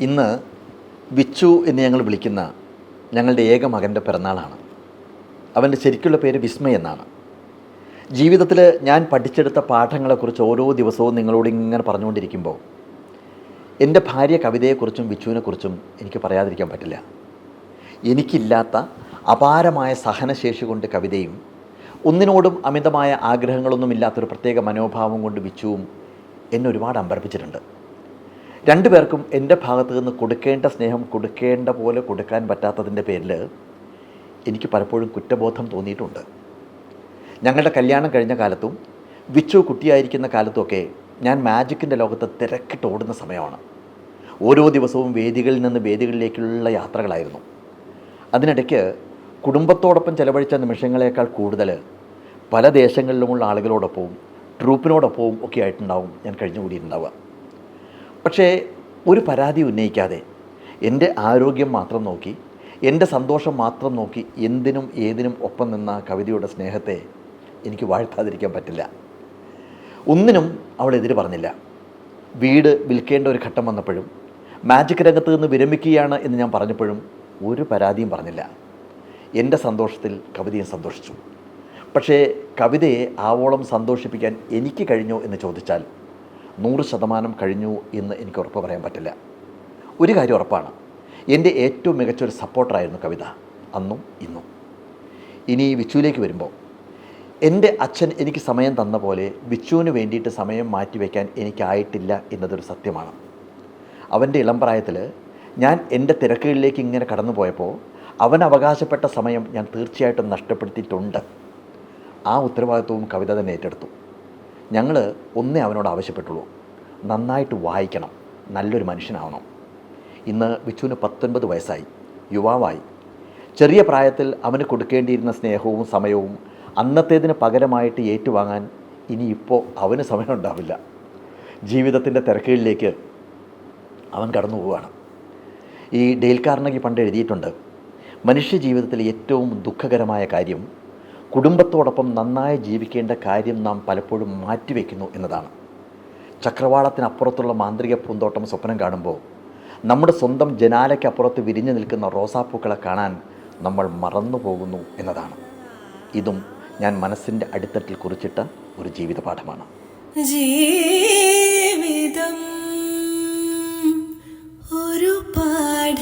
ഇന്ന് വിച്ചു എന്ന് ഞങ്ങൾ വിളിക്കുന്ന ഞങ്ങളുടെ ഏക മകന്റെ പിറന്നാളാണ്. അവന്റെ ശരിക്കുള്ള പേര് വിസ്മയ എന്നാണ്. ജീവിതത്തിൽ ഞാൻ പഠിച്ചെടുത്ത പാഠങ്ങളെക്കുറിച്ച് ഓരോ ദിവസവും നിങ്ങളോട് ഇങ്ങനെ പറഞ്ഞുകൊണ്ടിരിക്കുമ്പോൾ എന്റെ ഭാര്യ കവിതയെക്കുറിച്ചും വിച്ചുവിനെക്കുറിച്ചും എനിക്ക് പറയാതിരിക്കാൻ പറ്റില്ല. എനിക്കില്ലാത്ത അപാരമായ സഹനശേഷി കൊണ്ട് കവിതയും ഒന്നിനോടും അമിതമായ ആഗ്രഹങ്ങളൊന്നുമില്ലാത്തൊരു പ്രത്യേക മനോഭാവം കൊണ്ട് വിച്ചുവും എന്നെ ഒരുപാട് അമ്പരപ്പിച്ചിട്ടുണ്ട്. രണ്ടുപേർക്കും എന്റെ ഭാഗത്ത് നിന്ന് കൊടുക്കേണ്ട സ്നേഹം കൊടുക്കേണ്ട പോലെ കൊടുക്കാൻ പറ്റാത്തതിന്റെ പേരിൽ എനിക്ക് പലപ്പോഴും കുറ്റബോധം തോന്നിയിട്ടുണ്ട്. ഞങ്ങളുടെ കല്യാണം കഴിഞ്ഞ കാലത്തും വിച്ചു കുട്ടിയായിരിക്കുന്ന കാലത്തുമൊക്കെ ഞാൻ മാജിക്കിന്റെ ലോകത്ത് തിരക്കിട്ട് ഓടുന്ന സമയമാണ്. ഓരോ ദിവസവും വേദികളിൽ നിന്ന് വേദികളിലേക്കുള്ള യാത്രകളായിരുന്നു. അതിനിടയ്ക്ക് കുടുംബത്തോടൊപ്പം ചെലവഴിച്ച നിമിഷങ്ങളേക്കാൾ കൂടുതൽ പല ദേശങ്ങളിലുമുള്ള ആളുകളോടൊപ്പവും ട്രൂപ്പിനോടൊപ്പവും ഒക്കെ ആയിട്ടുണ്ടാവും ഞാൻ കഴിഞ്ഞുകൂടിയിട്ടുണ്ടാവുക. പക്ഷേ ഒരു പരാതി ഉന്നയിക്കാതെ എന്റെ ആരോഗ്യം മാത്രം നോക്കി എന്റെ സന്തോഷം മാത്രം നോക്കി എന്തിനും ഏതിനും ഒപ്പം നിന്ന കവിതയുടെ സ്നേഹത്തെ എനിക്ക് വാഴ്ത്താതിരിക്കാൻ പറ്റില്ല. ഒന്നിനും അവൾ പറഞ്ഞില്ല. വീട് വിൽക്കേണ്ട ഒരു ഘട്ടം വന്നപ്പോഴും മാജിക് രംഗത്ത് നിന്ന് വിരമിക്കുകയാണ് എന്ന് ഞാൻ പറഞ്ഞപ്പോഴും ഒരു പരാതിയും പറഞ്ഞില്ല. എന്റെ സന്തോഷത്തിൽ കവിതയും സന്തോഷിച്ചു. പക്ഷേ കവിതയെ ആവോളം സന്തോഷിപ്പിക്കാൻ എനിക്ക് കഴിഞ്ഞോ എന്ന് ചോദിച്ചാൽ നൂറ് ശതമാനം കഴിഞ്ഞു എന്ന് എനിക്ക് ഉറപ്പ് പറയാൻ പറ്റില്ല. ഒരു കാര്യം ഉറപ്പാണ്. എന്റെ ഏറ്റവും മികച്ചൊരു സപ്പോർട്ടറായിരുന്നു കവിത അന്നും ഇന്നും. ഇനി വിച്ചുവിലേക്ക് വരുമ്പോൾ എന്റെ അച്ഛൻ എനിക്ക് സമയം തന്ന പോലെ വിച്ചുവിന് വേണ്ടിയിട്ട് സമയം മാറ്റിവെക്കാൻ എനിക്കായിട്ടില്ല എന്നതൊരു സത്യമാണ്. അവന്റെ ഇളം പ്രായത്തിൽ ഞാൻ എന്റെ തിരക്കുകളിലേക്ക് ഇങ്ങനെ കടന്നു പോയപ്പോൾ അവൻ അവകാശപ്പെട്ട സമയം ഞാൻ തീർച്ചയായിട്ടും നഷ്ടപ്പെടുത്തിയിട്ടുണ്ട്. ആ ഉത്തരവാദിത്വവും കവിത തന്നെ ഏറ്റെടുത്തു. ഞങ്ങൾ ഒന്നേ അവനോട് ആവശ്യപ്പെട്ടുള്ളൂ. നന്നായിട്ട് വായിക്കണം. നല്ലൊരു മനുഷ്യനാവണം. ഇന്ന് വിച്ചുവിന് പത്തൊൻപത് വയസ്സായി. യുവാവായി. ചെറിയ പ്രായത്തിൽ അവന് കൊടുക്കേണ്ടിയിരുന്ന സ്നേഹവും സമയവും അന്നത്തേതിന് പകരമായിട്ട് ഏറ്റുവാങ്ങാൻ ഇനിയിപ്പോൾ അവന് സമയമുണ്ടാവില്ല. ജീവിതത്തിന്റെ തിരക്കുകളിലേക്ക് അവൻ കടന്നു പോവുകയാണ്. ഈ ഡെയിൽ കാർണഗി പണ്ട് എഴുതിയിട്ടുണ്ട്. മനുഷ്യ ജീവിതത്തിലെ ഏറ്റവും ദുഃഖകരമായ കാര്യം കുടുംബത്തോടൊപ്പം നന്നായി ജീവിക്കേണ്ട കാര്യം നാം പലപ്പോഴും മാറ്റിവെക്കുന്നു എന്നതാണ്. ചക്രവാളത്തിനപ്പുറത്തുള്ള മാന്ത്രിക പൂന്തോട്ടം സ്വപ്നം കാണുമ്പോൾ നമ്മുടെ സ്വന്തം ജനാലയ്ക്കപ്പുറത്ത് വിരിഞ്ഞു നിൽക്കുന്ന റോസാപ്പൂക്കളെ കാണാൻ നമ്മൾ മറന്നു പോകുന്നു എന്നതാണ്. ഇതും ഞാൻ മനസ്സിന്റെ അടിത്തട്ടിൽ കുറിച്ചിട്ട ഒരു ജീവിത പാഠമാണ് ജീവിതം ഒരു പാഠപുസ്തകം.